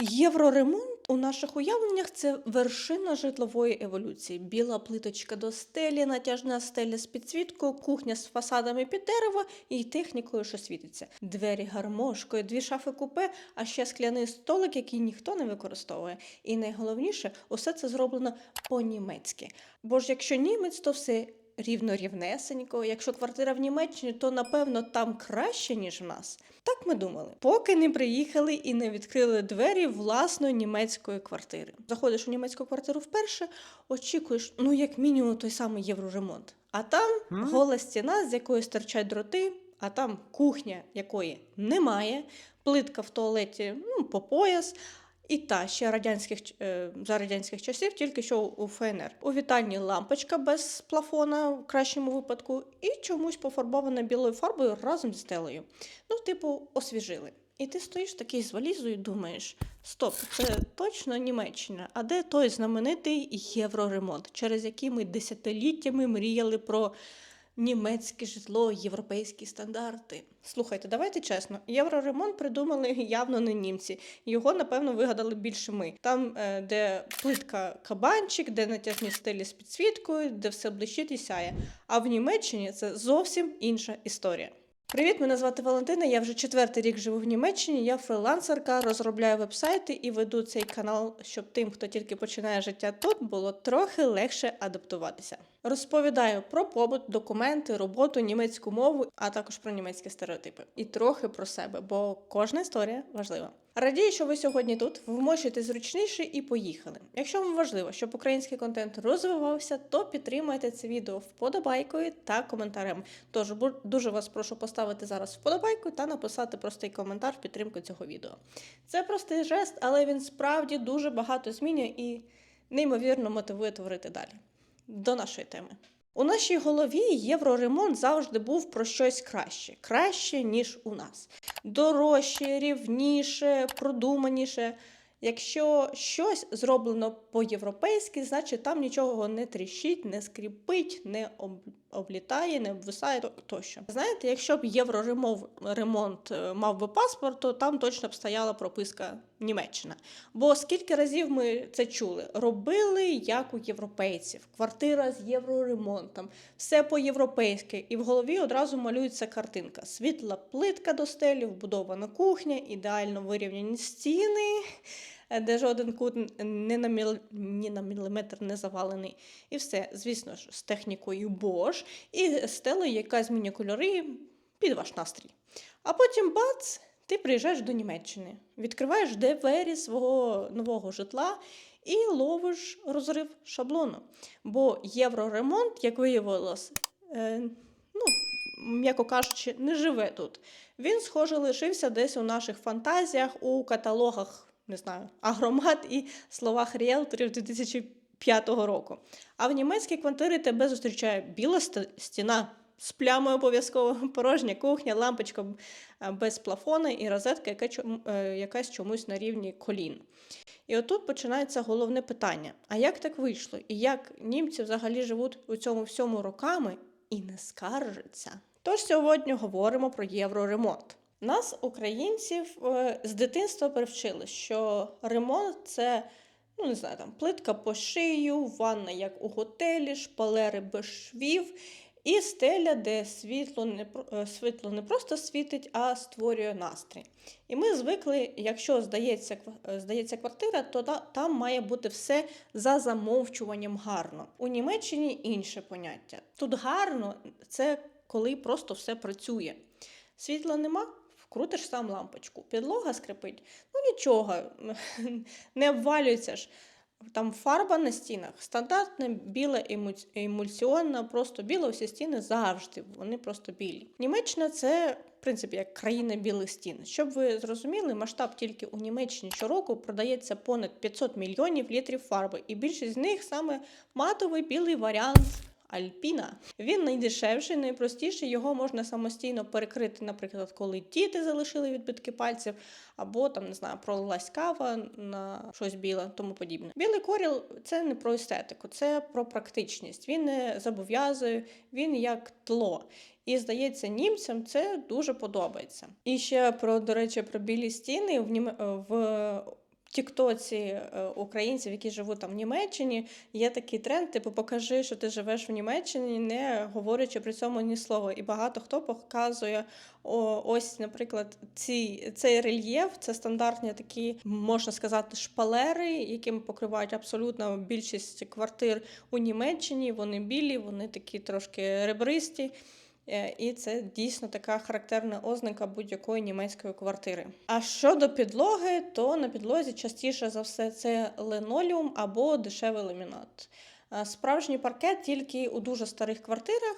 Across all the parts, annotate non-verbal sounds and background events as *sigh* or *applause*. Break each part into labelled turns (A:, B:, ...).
A: Євроремонт у наших уявленнях це вершина житлової еволюції. Біла плиточка до стелі, натяжна стеля з підсвіткою, кухня з фасадами під дерево і технікою, що світиться. Двері гармошкою, дві шафи купе, а ще скляний столик, який ніхто не використовує. І найголовніше, усе це зроблено по-німецьки. Бо ж якщо німець, то все рівно рівнесенько. Якщо квартира в Німеччині, то напевно там краще, ніж в нас. Так ми думали, поки не приїхали і не відкрили двері власної німецької квартири. Заходиш у німецьку квартиру вперше, очікуєш, ну як мінімум, той самий євроремонт. А там
B: М?
A: гола стіна, з якої стирчать дроти, а там кухня, якої немає, плитка в туалеті ну, по пояс. І та ще радянських е, за радянських часів, тільки що у ФНР. У вітальні лампочка без плафона в кращому випадку, і чомусь пофарбована білою фарбою разом з стелею. Ну, типу, освіжили. І ти стоїш такий з валізою думаєш: стоп, це точно Німеччина. А де той знаменитий євроремонт, через який ми десятиліттями мріяли про німецьке житло, європейські стандарти. Слухайте, давайте чесно, євроремонт придумали явно не німці. Його, напевно, вигадали більше ми. Там, е, де плитка кабанчик, де натяжні стелі з підсвіткою, де все блищить і сяє. А в Німеччині це зовсім інша історія. Привіт, мене звати Валентина. Я вже четвертий рік живу в Німеччині. Я фрилансерка, розробляю вебсайти і веду цей канал, щоб тим, хто тільки починає життя тут, було трохи легше адаптуватися. Розповідаю про побут, документи, роботу, німецьку мову, а також про німецькі стереотипи. І трохи про себе, бо кожна історія важлива. Радію, що ви сьогодні тут. Вмощуйте зручніше і поїхали. Якщо вам важливо, щоб український контент розвивався, то підтримайте це відео вподобайкою та коментарем. Тож дуже вас прошу поставити зараз вподобайку та написати простий коментар в підтримку цього відео. Це простий жест, але він справді дуже багато змінює і неймовірно мотивує творити далі. До нашої теми. У нашій голові євроремонт завжди був про щось краще, краще, ніж у нас. Дорожче, рівніше, продуманіше. Якщо щось зроблено по-європейськи, значить там нічого не тріщить, не скріпить, не об- облітає, не обвисає тощо. Знаєте, якщо б євроремонт ремонт е, мав би паспорт, то там точно б стояла прописка Німеччина. Бо скільки разів ми це чули? Робили як у європейців, квартира з євроремонтом, все по-європейськи, і в голові одразу малюється картинка: світла плитка до стелі, вбудована кухня, ідеально вирівняні стіни, де жоден кут не на, міл... ні на міліметр не завалений. І все, звісно ж, з технікою Bosch і стелею, яка змінює кольори під ваш настрій. А потім бац! Ти приїжджаєш до Німеччини, відкриваєш двері свого нового житла і ловиш розрив шаблону. Бо євроремонт, як виявилось, е, ну, м'яко кажучи, не живе тут. Він, схоже, лишився десь у наших фантазіях, у каталогах, не знаю, агромат і словах ріелторів 2005 року. А в німецькій квартирі тебе зустрічає біла стіна. З плямою обов'язково *laughs* порожня кухня, лампочка е, без плафона і розетка, яка е, якась чомусь на рівні колін. І отут починається головне питання: а як так вийшло? І як німці взагалі живуть у цьому всьому роками і не скаржаться? Тож сьогодні говоримо про євроремонт. Нас, українців, е, з дитинства привчили, що ремонт це. Ну, не знаю, там плитка по шию, ванна як у готелі, шпалери без швів, і стеля, де світло не, е, світло не просто світить, а створює настрій. І ми звикли, якщо здається, е, здається квартира, то там має бути все за замовчуванням гарно. У Німеччині інше поняття. Тут гарно це коли просто все працює. Світла нема, вкрутиш сам лампочку, підлога скрипить. Ну нічого, *laughs* не обвалюється ж. Там фарба на стінах, стандартна біла емульс- емульсіонна, просто біла усі стіни завжди, вони просто білі. Німеччина це, в принципі, як країна білих стін. Щоб ви зрозуміли, масштаб тільки у Німеччині щороку продається понад 500 мільйонів літрів фарби, і більшість з них саме матовий білий варіант. Альпіна. Він найдешевший, найпростіший. Його можна самостійно перекрити, наприклад, коли діти залишили відбитки пальців, або там не знаю, пролилась кава на щось біле, тому подібне. Білий коріл це не про естетику, це про практичність. Він не зобов'язує, він як тло. І здається, німцям це дуже подобається. І ще про, до речі, про білі стіни в, в Тіктоці е, українців, які живуть там в Німеччині, є такий тренд: типу, покажи, що ти живеш в Німеччині, не говорячи при цьому ні слова. І багато хто показує о, ось, наприклад, ці, цей рельєф, це стандартні такі, можна сказати, шпалери, якими покривають абсолютно більшість квартир у Німеччині. Вони білі, вони такі трошки ребристі. Е, І це дійсно така характерна ознака будь-якої німецької квартири. А щодо підлоги, то на підлозі частіше за все це линолеум або дешевий ламінат. Е, Справжній паркет тільки у дуже старих квартирах,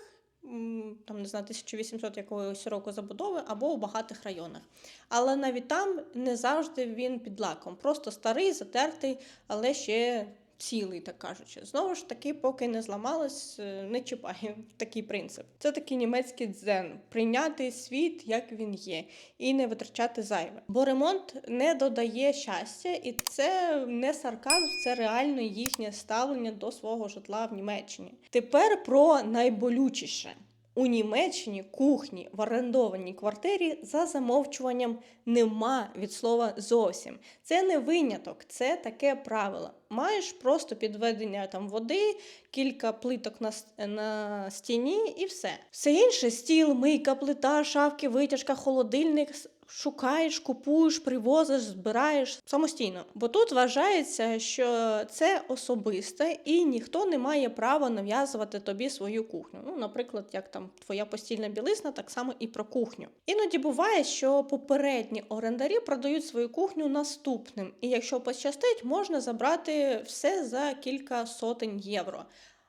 A: там не знаю, 1800 якогось року забудови, або у багатих районах. Але навіть там не завжди він під лаком. Просто старий, затертий, але ще цілий, так кажучи. Знову ж таки, поки не зламалось, е, не чіпає *laughs* такий принцип. Це такий німецький дзен прийняти світ, як він є, і не витрачати зайве. Бо ремонт не додає щастя, і це не сарказм, це реально їхнє ставлення до свого житла в Німеччині. Тепер про найболючіше. У Німеччині кухні в орендованій квартирі за замовчуванням нема від слова зовсім. Це не виняток, це таке правило. Маєш просто підведення там води, кілька плиток на, на стіні і все. Все інше стіл, мийка, плита, шавки, витяжка, холодильник. Шукаєш, купуєш, привозиш, збираєш самостійно. Бо тут вважається, що це особисте і ніхто не має права нав'язувати тобі свою кухню. Ну, наприклад, як там твоя постільна білизна, так само і про кухню. Іноді буває, що попередні орендарі продають свою кухню наступним, і якщо пощастить, можна забрати все за кілька сотень євро.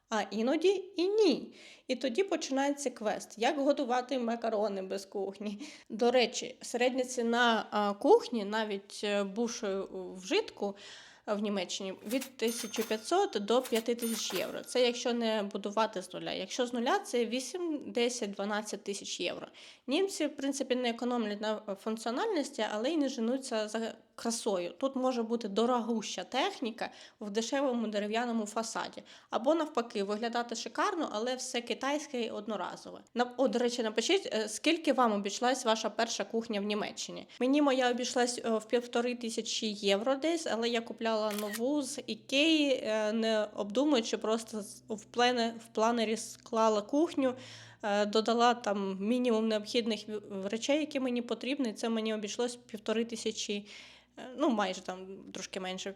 A: А іноді і ні. І тоді починається квест, як готувати макарони без кухні. До речі, середня ціна кухні, навіть е, бувшої вжитку в Німеччині, від 1500 до 5000 євро. Це якщо не будувати з нуля. Якщо з нуля, це 8, 10, 12 тисяч євро. Німці, в принципі, не економлять на е, функціональності, але й не женуться за красою. Тут може бути дорогуща техніка в дешевому дерев'яному фасаді, або навпаки, виглядати шикарно, але все китайське і одноразове. О, до речі, напишіть, е, скільки вам обійшлась ваша перша кухня в Німеччині. Мені моя обійшлась е, в півтори тисячі євро десь, але я купляла нову з Ікеї, е, не обдумуючи, просто в плане в планері склала кухню. Додала там мінімум необхідних речей, які мені потрібні. Це мені обійшлось півтори тисячі ну майже там трошки менше,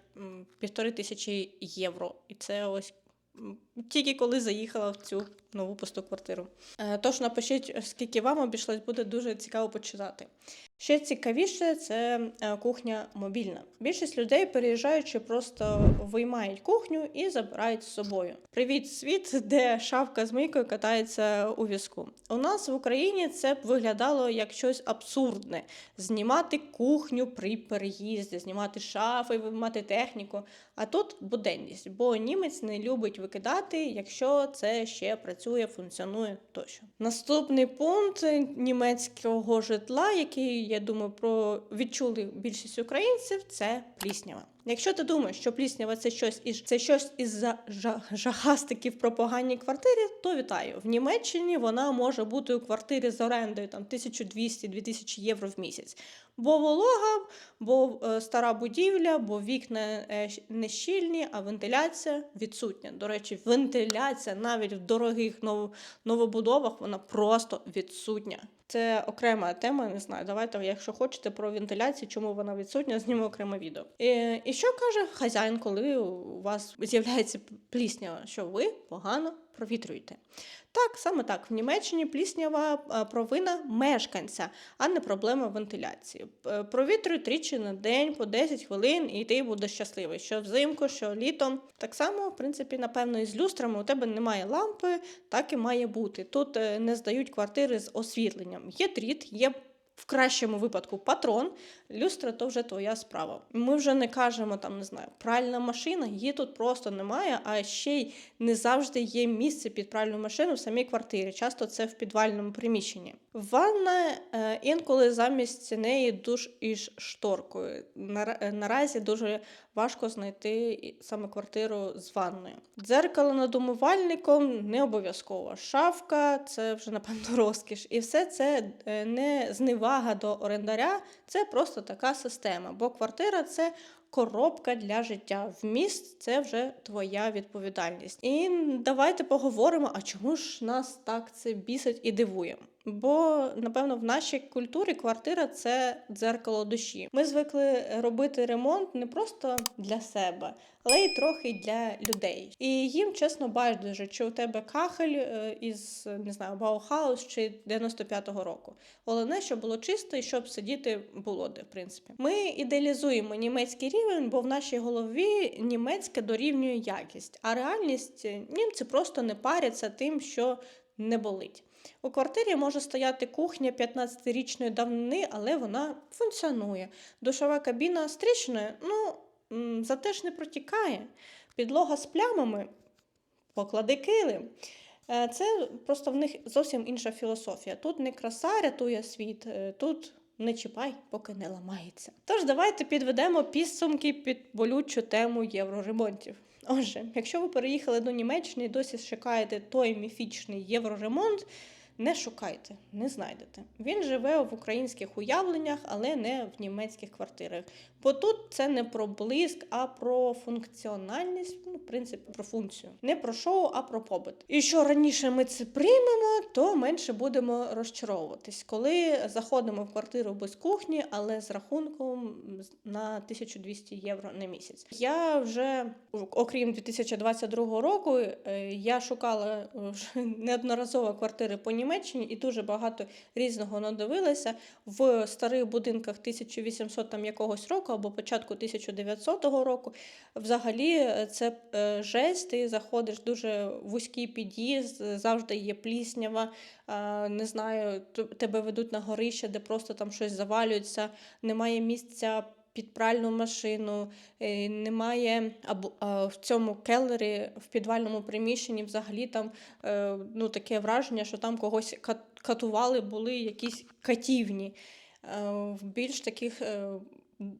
A: півтори тисячі євро. І це ось тільки коли заїхала в цю нову пусту квартиру. Е, Тож напишіть, скільки вам обійшлось, буде дуже цікаво почитати. Ще цікавіше це е, кухня мобільна. Більшість людей, переїжджаючи, просто виймають кухню і забирають з собою. Привіт, світ, де шавка з мийкою катається у візку. У нас в Україні це б виглядало як щось абсурдне: знімати кухню при переїзді, знімати шафи, виймати техніку. А тут буденність, бо німець не любить викидати, якщо це ще працює, функціонує тощо. Наступний пункт німецького житла, який я думаю, про відчули більшість українців, це пліснява. Якщо ти думаєш, що пліснява це щось із це щось із жахастиків про поганій квартирі, то вітаю. В Німеччині вона може бути у квартирі з орендою там 1200-2000 євро в місяць. Бо волога, бо е, стара будівля, бо вікна е, не щільні, а вентиляція відсутня. До речі, вентиляція навіть в дорогих нов- новобудовах вона просто відсутня. Це окрема тема, не знаю. Давайте, якщо хочете про вентиляцію, чому вона відсутня, зніму окреме відео. І, і що каже хазяїн, коли у вас з'являється пліснява, що ви погано провітрюєте? Так, саме так. В Німеччині пліснява е, провина мешканця, а не проблема вентиляції. П- Провітрюй тричі на день по 10 хвилин, і ти будеш щасливий. Що взимку, що літом. Так само, в принципі, напевно, і з люстрами у тебе немає лампи, так і має бути. Тут е, не здають квартири з освітленням. Є дріт, є. В кращому випадку патрон, люстра то вже твоя справа. Ми вже не кажемо там, не знаю, пральна машина, її тут просто немає, а ще й не завжди є місце під пральну машину в самій квартирі. Часто це в підвальному приміщенні. Ванна е, інколи замість неї душ із шторкою. Е, Наразі дуже важко знайти саме квартиру з ванною. Дзеркало над умивальником не обов'язково. Шафка це вже напевно *laughs* розкіш. І все це е, не зневага до орендаря, це просто така система. Бо квартира це коробка для життя. Вміст це вже твоя відповідальність. І давайте поговоримо, а чому ж нас так це бісить і дивує? Бо, напевно, в нашій культурі квартира це дзеркало душі. Ми звикли робити ремонт не просто для себе, але й трохи для людей. І їм чесно байдуже, чи у тебе кахель е, із не знаю, Баухаус чи 95-го року. Головне, щоб було чисто і щоб сидіти було де, в принципі. Ми ідеалізуємо німецький рівень, бо в нашій голові німецьке дорівнює якість, а реальність німці просто не паряться тим, що не болить. У квартирі може стояти кухня 15-річної давнини, але вона функціонує. Душова кабіна з тріщиною, ну, зате ж не протікає. Підлога з плямами, поклади килим. Е, Це просто в них зовсім інша філософія. Тут не краса рятує світ, е, тут не чіпай, поки не ламається. Тож давайте підведемо підсумки під болючу тему євроремонтів. Отже, якщо ви переїхали до Німеччини і досі шукаєте той міфічний євроремонт, не шукайте, не знайдете. Він живе в українських уявленнях, але не в німецьких квартирах. Бо тут це не про блиск, а про функціональність, ну, в принципі, про функцію. Не про шоу, а про побут. І що раніше ми це приймемо, то менше будемо розчаровуватись, коли заходимо в квартиру без кухні, але з рахунком на 1200 євро на місяць. Я вже, окрім 2022 року, е, я шукала е, неодноразово квартири по Німеччині і дуже багато різного надивилася в старих будинках 1800 там якогось року або початку 1900 року. Взагалі, е, це е, жесть, ти заходиш в дуже вузький під'їзд, завжди є пліснява, не знаю, тебе ведуть на горище, де просто там щось завалюється, немає місця. Під пральну машину, е, немає або в цьому келері, в підвальному приміщенні взагалі там ну, таке враження, що там когось катували, були якісь катівні. В більш таких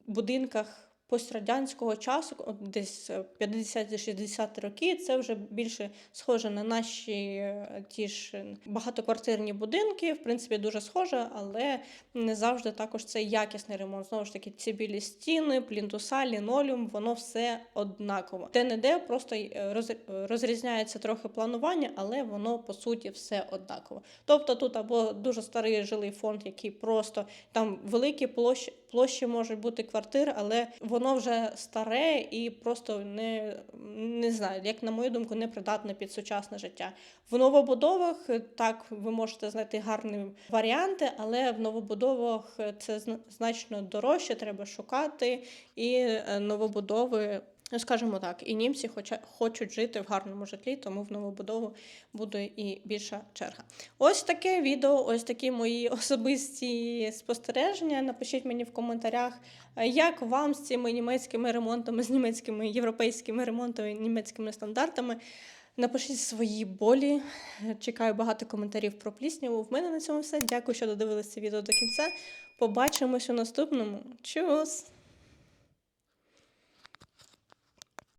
A: будинках пострадянського часу, десь е, 50-60 роки, це вже більше схоже на наші е, ті ж е, багатоквартирні будинки. В принципі, дуже схоже, але не завжди також це якісний ремонт. Знову ж таки, ці білі стіни, плінтуса, лінолеум, воно все однаково. Де не де просто е, е, розрізняється трохи планування, але воно по суті все однаково. Тобто тут або дуже старий жилий фонд, який просто там великі площі, площі можуть бути квартир, але воно вже старе і просто не, не знаю, як на мою думку, не придатне під сучасне життя. В новобудовах так ви можете знайти гарні варіанти, але в новобудовах це значно дорожче, треба шукати, і е, новобудови. Ну, скажімо так, і німці хоча, хочуть жити в гарному житлі, тому в новобудову буде і більша черга. Ось таке відео, ось такі мої *laughs* особисті спостереження. Напишіть мені в коментарях, е, як вам з цими німецькими ремонтами, з німецькими європейськими ремонтами, німецькими стандартами. Напишіть свої болі. Чекаю багато коментарів про плісняву. В мене на цьому все. Дякую, що додивилися відео до кінця. Побачимось у наступному. Чус!